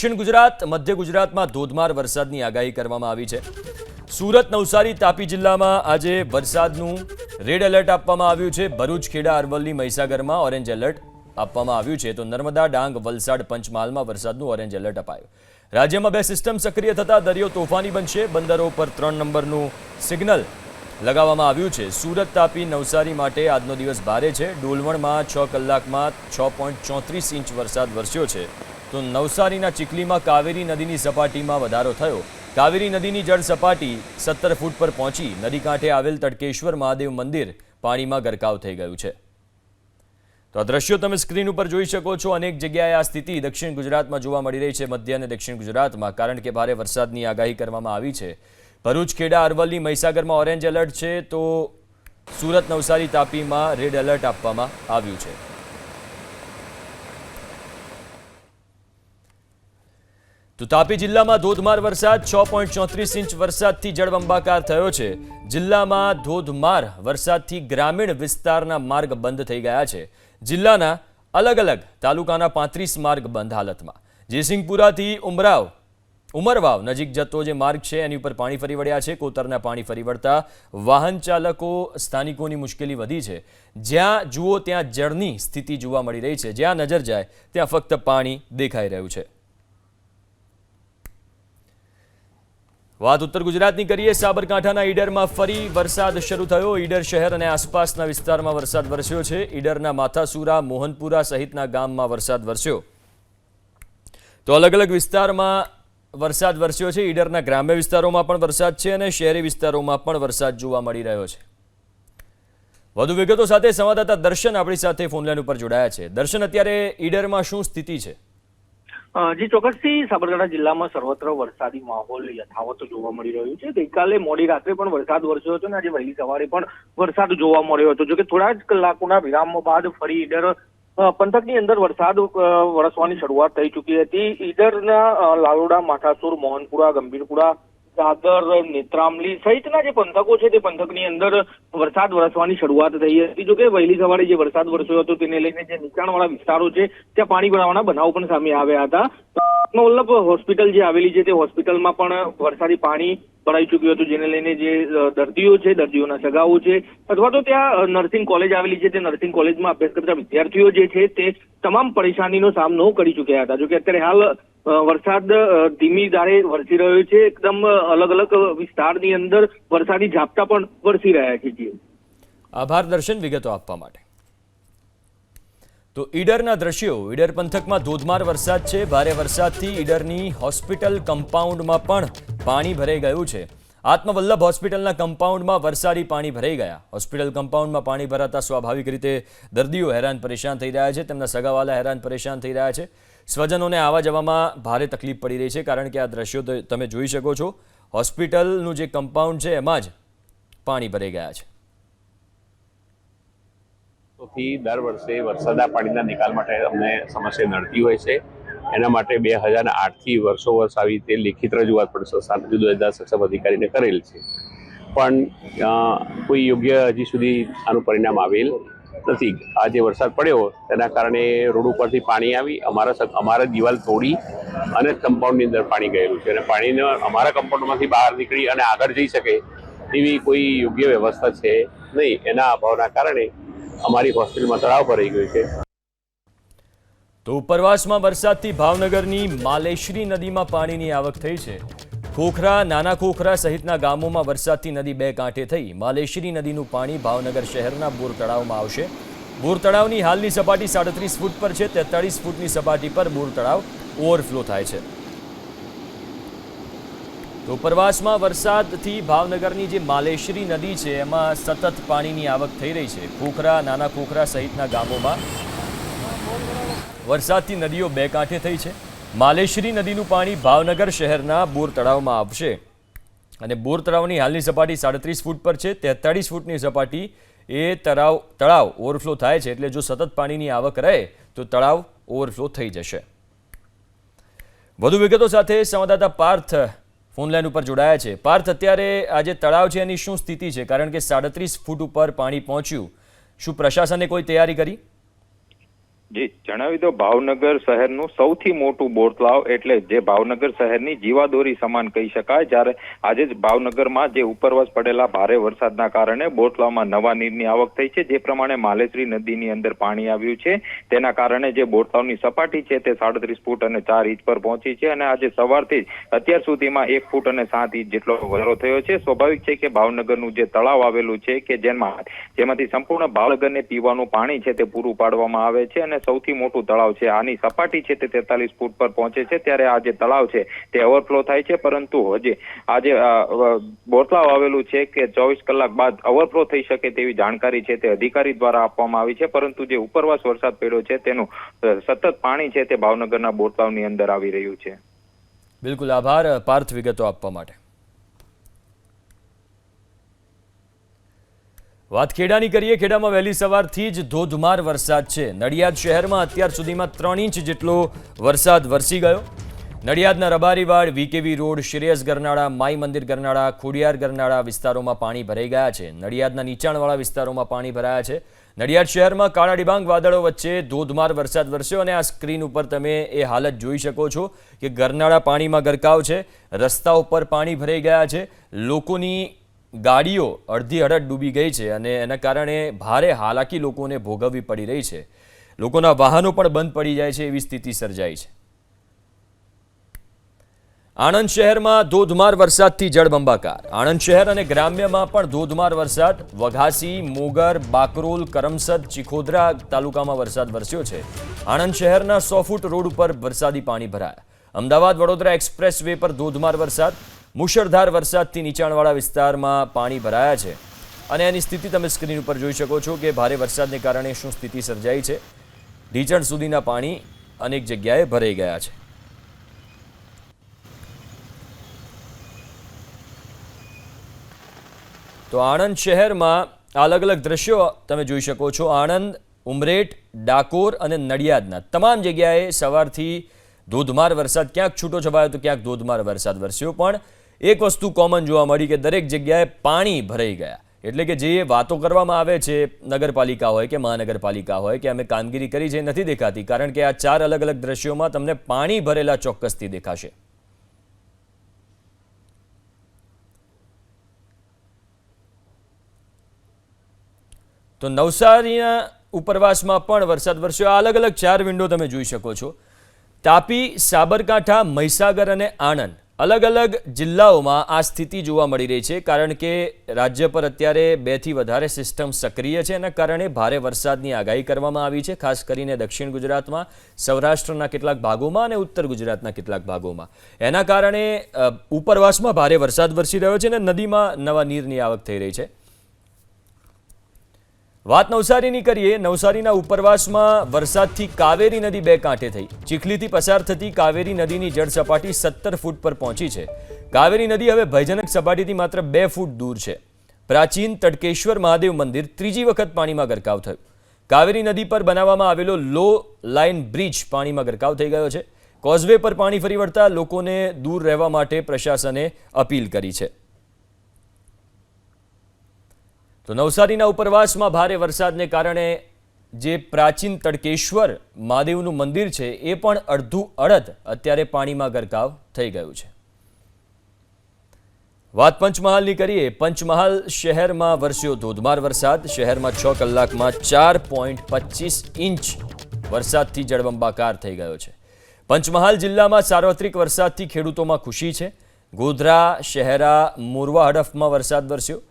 દક્ષિણ ગુજરાત, મધ્ય ગુજરાતમાં ધોધમાર વરસાદની આગાહી કરવામાં આવી છે. સુરત, નવસારી, તાપી જિલ્લામાં આજે વરસાદનું રેડ એલર્ટ આપવામાં આવ્યું છે. ભરૂચ, ખેડા, અરવલ્લી, મહીસાગરમાં ઓરેન્જ એલર્ટ આપવામાં આવ્યું છે. તો નર્મદા, ડાંગ, વલસાડ, પંચમહાલમાં વરસાદનું ઓરેન્જ એલર્ટ અપાયું. રાજ્યમાં બે સિસ્ટમ સક્રિય થતા દરિયો તોફાની બનશે. બંદરો પર ત્રણ નંબરનું સિગ્નલ લગાવવામાં આવ્યું છે. સુરત, તાપી, નવસારી માટે આજનો દિવસ ભારે છે. ડોલવણમાં છ કલાકમાં છ પોઈન્ટ ચોત્રીસ ઇંચ વરસાદ વરસ્યો છે. તો નવસારીના ચીખલીમાં કાવેરી નદીની સપાટીમાં વધારો થયો. કાવેરી નદીની જળ સપાટી સત્તર ફૂટ પર પહોંચી નદી કાંઠે આવેલ તડકેશ્વર મહાદેવ મંદિર પાણીમાં ગરકાવ થઈ ગયું છે. તો આ દ્રશ્યો તમે સ્ક્રીન ઉપર જોઈ શકો છો. અનેક જગ્યાએ આ સ્થિતિ દક્ષિણ ગુજરાતમાં જોવા મળી રહી છે, મધ્ય અને દક્ષિણ ગુજરાતમાં, કારણ કે ભારે વરસાદની આગાહી કરવામાં આવી છે. ભરૂચ, ખેડા, અરવલ્લી, મહીસાગરમાં ઓરેન્જ એલર્ટ છે. તો સુરત, નવસારી તાપીમાં રેડ એલર્ટ આપવામાં આવ્યું છે. તો તાપી જિલ્લામાં ધોધમાર વરસાદ, છ પોઈન્ટ ચોત્રીસ ઇંચ વરસાદથી જળબંબાકાર થયો છે. જિલ્લામાં ધોધમાર વરસાદથી ગ્રામીણ વિસ્તારના માર્ગ બંધ થઈ ગયા છે. જિલ્લાના અલગ અલગ તાલુકાના પાંત્રીસ માર્ગ બંધ હાલતમાં. જયસિંહપુરાથી ઉમરાવ, ઉમરવાવ નજીક જતો જે માર્ગ છે, એની ઉપર પાણી ફરી વળ્યા છે. કોતરના પાણી ફરી વળતા વાહન ચાલકો, સ્થાનિકોની મુશ્કેલી વધી છે. જ્યાં જુઓ ત્યાં જળની સ્થિતિ જોવા મળી રહી છે. જ્યાં નજર જાય, ત્યાં ફક્ત પાણી દેખાઈ રહ્યું છે. વાત ઉત્તર ગુજરાતની કરીએ, સાબરકાંઠાના ઈડરમાં ફરી વરસાદ શરૂ થયો. ઈડર શહેર અને આસપાસના વિસ્તારમાં વરસાદ વરસ્યો છે. ઈડરના માથાસુરા, મોહનપુરા સહિતના ગામમાં વરસાદ વરસ્યો. તો અલગ અલગ વિસ્તારમાં વરસાદ વરસ્યો છે. ઈડરના ગ્રામ્ય વિસ્તારોમાં પણ વરસાદ છે અને શહેરી વિસ્તારોમાં પણ વરસાદ જોવા મળી રહ્યો છે. વધુ વિગતો સાથે સંવાદદાતા દર્શન આપણી સાથે ફોનલાઈન ઉપર જોડાયા છે. દર્શન, અત્યારે ઈડરમાં શું સ્થિતિ છે? જી, ચોક્કસથી સાબરકાંઠા જિલ્લામાં સર્વત્ર વરસાદી માહોલ યથાવત જોવા મળી રહ્યું છે. ગઈકાલે મોડી રાત્રે પણ વરસાદ વરસ્યો હતો અને આજે વહેલી સવારે પણ વરસાદ જોવા મળ્યો હતો. જોકે થોડા જ કલાકોના વિરામ બાદ ફરી ઈડર પંથકની અંદર વરસાદ વરસવાની શરૂઆત થઈ ચૂકી હતી. ઈડરના લાલોડા માથાસુર મોહનપુરા, ગંભીરપુરા દાદર નેત્રામલી સહિતના જે પંથકો છે તે પંથકની અંદર વરસાદ વરસવાની શરૂઆત થઈ હતી. જોકે વહેલી સવારે જે વરસાદ વરસ્યો હતો તેને લઈને જે નીચાણવાળા વિસ્તારો છે, ત્યાં પાણી ભરાવાના બનાવો પણ સામે આવ્યા હતા. વલ્લભ હોસ્પિટલ જે આવેલી છે તે હોસ્પિટલમાં પણ વરસાદી પાણી ભરાઈ ચૂક્યું હતું, જેને લઈને જે દર્દીઓ છે, દર્દીઓના સગાઓ છે, અથવા તો ત્યાં નર્સિંગ કોલેજ આવેલી છે તે નર્સિંગ કોલેજમાં અભ્યાસ કરતા વિદ્યાર્થીઓ જે છે તે તમામ પરેશાનીનો સામનો કરી ચૂક્યા હતા. જોકે અત્યારે હાલ વરસાદ ધીમી ધારે વરસી રહ્યો છે. એકદમ અલગ અલગ વિસ્તારની અંદર વરસાદી ઝાપટા પણ વરસી રહ્યા છે જી. આભાર દર્શન વિગતો આપવા માટે. તો ઈડરના દ્રશ્યો, ઈડર પંથકમાં ધોધમાર વરસાદ છે. ભારે વરસાદથી ઈડરની હોસ્પિટલ કમ્પાઉન્ડમાં પણ પાણી ભરાઈ ગયું છે. આત્મવલ્લભ હોસ્પિટલના કમ્પાઉન્ડમાં વરસાદી પાણી ભરાઈ ગયા. હોસ્પિટલ કમ્પાઉન્ડમાં પાણી ભરાતા સ્વાભાવિક રીતે દર્દીઓ હેરાન પરેશાન થઈ રહ્યા છે. તેમના સગાવાલા હેરાન પરેશાન થઈ રહ્યા છે. સ્વજનોને આવવા જવામાં ભારે તકલીફ પડી રહી છે, કારણ કે આ દ્રશ્યો તમે જોઈ શકો છો. હોસ્પિટલનું જે કમ્પાઉન્ડ છે, એમાં જ પાણી ભરાઈ ગયા છે. થી દર વર્ષે વરસાદના પાણીના નિકાલ માટે અમને સમસ્યા નડતી હોય છે. એના માટે બે હજાર આઠથી વર્ષો વર્ષ આવી રીતે લેખિત રજૂઆત પણ સંસ્થાન જુદા જુદા સક્ષમ અધિકારીને કરેલ છે. પણ કોઈ યોગ્ય હજી સુધી આનું પરિણામ આવેલ નથી. આ જે વરસાદ પડ્યો, તેના કારણે રોડ ઉપરથી પાણી આવી, અમારા અમારા દિવાલ તોડી અને કમ્પાઉન્ડની અંદર પાણી ગયેલું છે. અને પાણીને, અમારા કમ્પાઉન્ડમાંથી બહાર નીકળી અને આગળ જઈ શકે એવી કોઈ યોગ્ય વ્યવસ્થા છે નહીં. એના અભાવના કારણે અમારી હોસ્પિટલમાં તળાવ ભરાઈ ગયું છે. તો ઉપરવાસમાં વરસાદથી ભાવનગરની માલેશ્રી નદીમાં પાણીની આવક થઈ છે. ખોખરા, નાના ખોખરા સહિતના ગામોમાં વરસાદથી નદી બે કાંઠે થઈ. માલેશ્રી નદીનું પાણી ભાવનગર શહેરના બોર તળાવમાં આવશે. બોર તળાવની હાલની સપાટી સાડત્રીસ ફૂટ પર છે. તેતાળીસ ફૂટની સપાટી પર બોર તળાવ ઓવરફ્લો થાય છે. તો ઉપરવાસમાં વરસાદથી ભાવનગરની જે માલેશ્રી નદી છે, એમાં સતત પાણીની આવક થઈ રહી છે. ખોખરા, નાના ખોખરા સહિતના ગામોમાં વરસાદથી નદીઓ બે કાંઠે થઈ છે. માલેશ્રી નદીનું પાણી ભાવનગર શહેરના બોર તળાવમાં આવશે. અને બોર તળાવની હાલની સપાટી સાડત્રીસ ફૂટ પર છે. તેતાળીસ ફૂટની સપાટી એ તળાવ તળાવ ઓવરફ્લો થાય છે. એટલે જો સતત પાણીની આવક રહે, તો તળાવ ઓવરફ્લો થઈ જશે. વધુ વિગતો સાથે સંવાદદાતા પાર્થ ફોનલાઈન ઉપર જોડાયા છે. પાર્થ, અત્યારે આજે તળાવ છે એની શું સ્થિતિ છે? કારણ કે સાડત્રીસ ફૂટ ઉપર પાણી પહોંચ્યું. શું પ્રશાસને કોઈ તૈયારી કરી? જી, જણાવી દો, ભાવનગર શહેરનું સૌથી મોટું બોરતળાવ એટલે જે ભાવનગર શહેરની જીવાદોરી સમાન કહી શકાય, જ્યારે આજે જ ભાવનગરમાં જે ઉપરવાસ પડેલા ભારે વરસાદના કારણે બોરતળાવમાં નવા નીરની આવક થઈ છે. જે પ્રમાણે માલેશ્રી નદીની અંદર પાણી આવ્યું છે. તેના કારણે જે બોરતળાવની સપાટી છે તે સાડત્રીસ ફૂટ અને ચાર ઇંચ પર પહોંચી છે અને આજે સવારથી જ અત્યાર સુધીમાં એક ફૂટ અને સાત ઇંચ જેટલો વધારો થયો છે. સ્વાભાવિક છે કે ભાવનગરનું જે તળાવ આવેલું છે કે જેમાં, જેમાંથી સંપૂર્ણ ભાવનગરને પીવાનું પાણી છે તે પૂરું પાડવામાં આવે છે અને સૌથી મોટું તળાવ છે. આની સપાટી છે તે તેતાલીસ ફૂટ પર પહોંચે છે. ત્યારે આ જે તળાવ છે તે ઓવરફ્લો થાય છે. પરંતુ હજી અ, બોરતળાવ આવેલું છે કે ચોવીસ કલાક બાદ ઓવરફ્લો થઈ શકે તેવી જાણકારી છે તે અધિકારી દ્વારા આપવામાં આવી છે. પરંતુ જે ઉપરવાસ વરસાદ પડ્યો છે તેનું સતત પાણી છે તે ભાવનગરના બોરતળાવની અંદર આવી રહ્યું છે. બિલકુલ આભાર. પાર્થ વિગતો આપવા માટે. વાત ખેડાની કરીએ, ખેડામાં વહેલી સવારથી જ ધોધમાર વરસાદ છે. નડિયાદ શહેરમાં અત્યાર સુધીમાં ત્રણ ઇંચ જેટલો વરસાદ વરસી ગયો. નડિયાદના રબારીવાડ, વીકેવી રોડ શ્રેયસ ગરનાળા, માઈ મંદિર ગરનાળા, ખોડિયાર ગરનાળા વિસ્તારોમાં પાણી ભરાઈ ગયા છે. નડિયાદના નીચાણવાળા વિસ્તારોમાં પાણી ભરાયા છે. નડિયાદ શહેરમાં કાળા ડિબાંગ વાદળો વચ્ચે ધોધમાર વરસાદ વરસ્યો અને આ સ્ક્રીન ઉપર તમે એ હાલત જોઈ શકો છો કે ગરનાળા પાણીમાં ગરકાવ છે. રસ્તા ઉપર પાણી ભરાઈ ગયા છે. લોકોની ગાડીઓ અડધી અડધ ડૂબી ગઈ છે અને એના કારણે ભારે હાલાકી લોકોને ભોગવવી પડી રહી છે. લોકોના વાહનો પણ બંધ પડી જાય છે એવી સ્થિતિ સર્જાઈ છે. આણંદ શહેરમાં ધોધમાર વરસાદથી જળબંબાકાર. આણંદ શહેર અને ગ્રામ્યમાં પણ ધોધમાર વરસાદ. વઘાસી, મોગર, બાકરોલ, કરમસદ, ચિખોદરા તાલુકામાં વરસાદ વરસ્યો છે. આણંદ શહેરના સો ફૂટ રોડ ઉપર વરસાદી પાણી ભરાયા. અમદાવાદ વડોદરા એક્સપ્રેસ વે પર ધોધમાર વરસાદ. મુશળધાર વરસાદથી નીચાણવાળા વિસ્તારમાં પાણી ભરાયા છે. અને એની સ્થિતિ તમે સ્ક્રીન ઉપર જોઈ શકો છો કે ભારે વરસાદને કારણે શું સ્થિતિ સર્જાઈ છે. ઢીચણ સુધીના પાણી અનેક જગ્યાએ ભરાઈ ગયા છે. તો આણંદ શહેરમાં અલગ અલગ દ્રશ્યો તમે જોઈ શકો છો. આણંદ, ઉમરેઠ, ડાકોર અને નડિયાદના તમામ જગ્યાએ સવારથી ધોધમાર વરસાદ. ક્યાંક છૂટો છવાયો તો ક્યાંક ધોધમાર વરસાદ વરસ્યો પણ એક વસ્તુ કોમન જોવા મળી કે દરેક જગ્યાએ પાણી ભરાઈ ગયા. એટલે કે જે વાતો કરવામાં આવે છે, નગરપાલિકા હોય કે મહાનગરપાલિકા હોય કે અમે કામગીરી કરી છે નથી દેખાતી, કારણ કે આ ચાર અલગ અલગ દ્રશ્યોમાં તમને પાણી ભરેલા ચોક્કસથી દેખાશે. તો નવસારીના ઉપરવાસમાં પણ વરસાદ વરસ્યો. અલગ અલગ ચાર વિન્ડો તમે જોઈ શકો છો. તાપી, સાબરકાંઠા, મહીસાગર અને આણંદ. અલગ અલગ જિલ્લાઓમાં આ સ્થિતિ જોવા મળી રહી છે, કારણ કે રાજ્ય પર અત્યારે બેથી વધારે સિસ્ટમ સક્રિય છે એના કારણે ભારે વરસાદની આગાહી કરવામાં આવી છે, ખાસ કરીને દક્ષિણ ગુજરાતમાં, સૌરાષ્ટ્રના કેટલાક ભાગોમાં અને ઉત્તર ગુજરાતના કેટલાક ભાગોમાં. એના કારણે ઉપરવાસમાં ભારે વરસાદ વરસી રહ્યો છે અને નદીમાં નવા નીરની આવક થઈ રહી છે. વાત નવસારીની કરીએ, નવસારીના ઉપરવાસમાં વરસાદથી કાવેરી નદી બે કાંઠે થઈ. ચીખલીથી પસાર થતી કાવેરી નદીની જળ સપાટી સત્તર ફૂટ પર પહોંચી છે. કાવેરી નદી હવે ભયજનક સપાટીથી માત્ર બે ફૂટ દૂર છે. પ્રાચીન તડકેશ્વર મહાદેવ મંદિર ત્રીજી વખત પાણીમાં ગરકાવ થયું. કાવેરી નદી પર બનાવવામાં આવેલો લો લાઇન બ્રિજ પાણીમાં ગરકાવ થઈ ગયો છે. કોઝવે પર પાણી ફરી વળતા લોકોને દૂર રહેવા માટે પ્રશાસને અપીલ કરી છે. તો નવસારીના ઉપરવાસમાં ભારે વરસાદને કારણે જે પ્રાચીન તડકેશ્વર મહાદેવનું મંદિર છે, એ પણ અડધું અડધ અત્યારે પાણીમાં ગરકાવ થઈ ગયું છે. વાત પંચમહાલની કરીએ, પંચમહાલ શહેરમાં વરસ્યો ધોધમાર વરસાદ. શહેરમાં છ કલાકમાં ચાર પોઈન્ટ પચીસ ઇંચ વરસાદથી જળબંબાકાર થઈ ગયો છે. પંચમહાલ જિલ્લામાં સાર્વત્રિક વરસાદથી ખેડૂતોમાં ખુશી છે. ગોધરા, શહેરા, મોરવા હડફમાં વરસાદ વરસ્યો.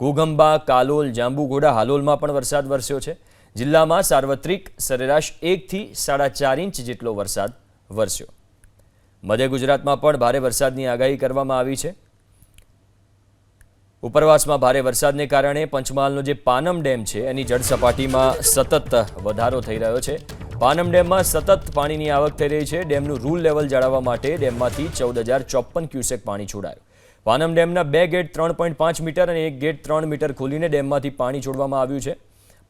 ઘોગંબા કાલોલ, જાંબુઘોડા હાલોલમાં પણ વરસાદ વરસ્યો છે. જિલ્લામાં સાર્વત્રિક સરેરાશ એકથી સાડા ચાર ઇંચ જેટલો વરસાદ વરસ્યો. મધ્ય ગુજરાતમાં પણ ભારે વરસાદની આગાહી કરવામાં આવી છે. ઉપરવાસમાં ભારે વરસાદને કારણે પંચમહાલનો જે પાનમ ડેમ છે, એની જળસપાટીમાં સતત વધારો થઈ રહ્યો છે. પાનમ ડેમમાં સતત પાણીની આવક થઈ રહી છે. ડેમનું રૂલ લેવલ જાળવવા માટે ડેમમાંથી ચૌદ હજાર ચોપન ક્યુસેક પાણી છોડાયું. પાનમ ડેમના બે ગેટ ત્રણ પોઈન્ટ પાંચ મીટર અને એક ગેટ ત્રણ મીટર ખોલીને ડેમમાંથી પાણી છોડવામાં આવ્યું છે.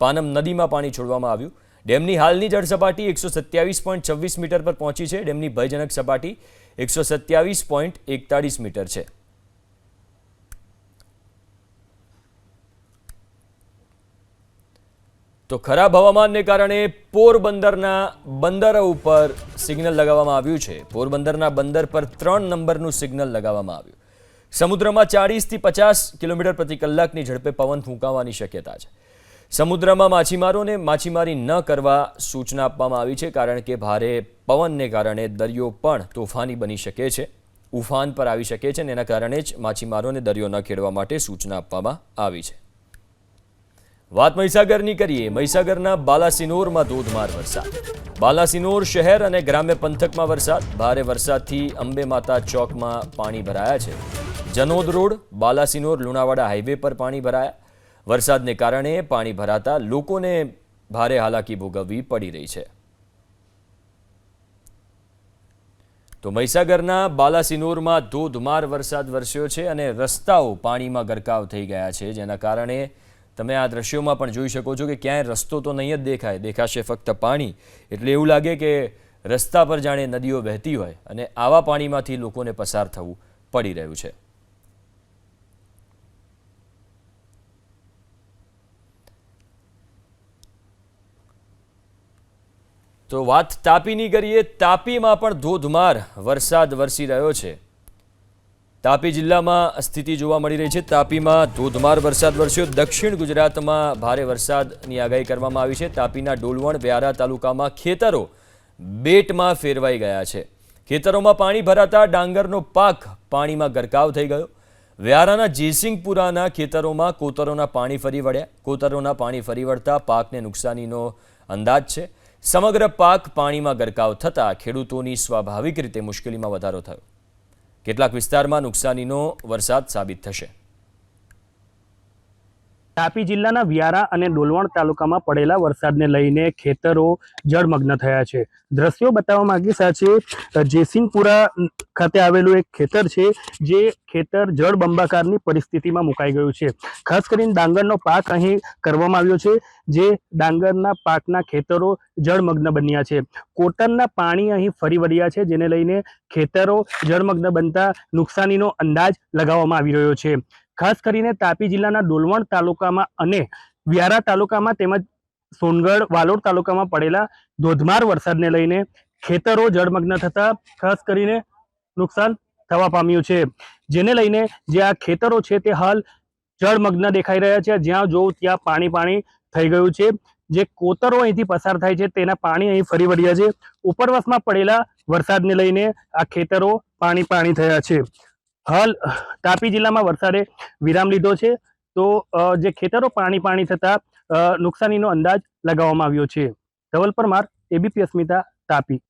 પાનમ નદીમાં પાણી છોડવામાં આવ્યું. ડેમની હાલની જળ સપાટી એકસો સત્યાવીસ પોઈન્ટ છવ્વીસ મીટર પર પહોંચી છે. ડેમની ભયજનક સપાટી એકસો સત્યાવીસ પોઈન્ટ એકતાળીસ મીટર છે. તો ખરાબ હવામાનને કારણે પોરબંદરના બંદરો ઉપર સિગ્નલ લગાવવામાં આવ્યું છે. પોરબંદરના બંદર પર ત્રણ નંબરનું સિગ્નલ લગાવવામાં આવ્યું. સમુદ્રમાં ચાળીસથી પચાસ કિલોમીટર પ્રતિ કલાકની ઝડપે પવન ફૂંકાવાની શક્યતા છે. સમુદ્રમાં માછીમારોને માછીમારી ન કરવા સૂચના આપવામાં આવી છે, કારણ કે ભારે પવનને કારણે દરિયો પણ તોફાની બની શકે છે, ઉફાન પર આવી શકે છે અને એના કારણે જ માછીમારોને દરિયો ન ખેડવા માટે સૂચના આપવામાં આવી છે. વાત મહીસાગરની કરીએ, મહીસાગરના બાલાસિનોરમાં ધોધમાર વરસાદ. બાલાસિનોર શહેર અને ગ્રામ્ય પંથકમાં વરસાદ. ભારે વરસાદથી અંબે માતા ચોકમાં પાણી ભરાયા છે. જનોદ રોડ, બાલાસિનોર લુણાવાડા હાઈવે પર પાણી ભરાયા. વરસાદને કારણે પાણી ભરાતા લોકોને ભારે હાલાકી ભોગવવી પડી રહી છે. તો મહીસાગરના બાલાસિનોરમાં ધોધમાર વરસાદ વરસ્યો છે અને રસ્તાઓ પાણીમાં ગરકાવ થઈ ગયા છે, જેના કારણે તમે આ દ્રશ્યોમાં પણ જોઈ શકો છો કે ક્યાંય રસ્તો તો નહીં જ દેખાય. દેખાશે ફક્ત પાણી. એટલે એવું લાગે કે રસ્તા પર જાણે નદીઓ વહેતી હોય અને આવા પાણીમાંથી લોકોને પસાર થવું પડી રહ્યું છે. તો વાત તાપીની કરીએ. તાપીમાં પણ ધોધમાર વરસાદ વરસી રહ્યો છે. તાપી જિલ્લામાં સ્થિતિ જોવા મળી રહી છે. તાપીમાં ધોધમાર વરસાદ વરસ્યો. દક્ષિણ ગુજરાતમાં ભારે વરસાદની આગાહી કરવામાં આવી છે. તાપીના ડોલવણ વ્યારા તાલુકામાં ખેતરો બેટમાં ફેરવાઈ ગયા છે. ખેતરોમાં પાણી ભરાતા ડાંગરનો પાક પાણીમાં ગરકાવ થઈ ગયો. વ્યારાના જેસિંગપુરાના ખેતરોમાં કોતરોના પાણી ફરી વળ્યા. કોતરોના પાણી ફરી વળતા પાકને નુકસાનીનો અંદાજ છે. સમગ્ર પાક પાણીમાં ગરકાવ થતાં ખેડૂતોની સ્વાભાવિક રીતે મુશ્કેલીમાં વધારો થયો. કેટલાક વિસ્તારમાં નુકસાનીનો વરસાદ સાબિત થશે. તાપી જિલ્લાના વ્યારા અને ડોલવણ તાલુકામાં પડેલા વરસાદને લઈને ખેતરો જળમગ્ન થયા છે. દ્રશ્યો બતાવવા માંગીશ છે જેસિંગપુરા ખાતે આવેલું એક ખેતર છે, જે ખેતર જળબંબાકારની પરિસ્થિતિમાં મુકાઈ ગયું છે. ખાસ કરીને ડાંગરનો પાક અહીં કરવામાં આવ્યો છે, જે ડાંગરના પાકના ખેતરો જળમગ્ન બન્યા છે. કોટરના પાણી અહીં ફરી વળ્યા છે, જેને લઈને ખેતરો જળમગ્ન બનતા નુકસાનીનો અંદાજ લગાવવામાં આવી રહ્યો છે. ખાસ કરીને તાપી જિલ્લાના ડોલવણ તાલુકામાં અને વ્યારા તાલુકામાં તેમજ સોનગઢ, વાલોડ તાલુકામાં પડેલા ધોધમાર વરસાદને લઈને ખેતરો જળમગ્ન થતા ખાસ કરીને નુકસાન થવા પામ્યું છે. જેને લઈને જે આ ખેતરો છે તે હાલ જળમગ્ન દેખાઈ રહ્યા છે. જ્યાં જોઉં ત્યાં પાણી પાણી થઈ ગયું છે. જે કોતરો અહીંથી પસાર થાય છે તેના પાણી અહીં ફરી વળ્યા છે. ઉપરવાસમાં પડેલા વરસાદને લઈને આ ખેતરો પાણી પાણી થયા છે. હાલ, તાપી જિલ્લામાં વરસાદે વિરામ લીધો છે. તો જે ખેતરો પાણી પાણી થતા નુકસાનીનો અંદાજ લગાવવામાં આવ્યો છે. ધવલ પરમાર, એબીપી અસ્મિતા, તાપી.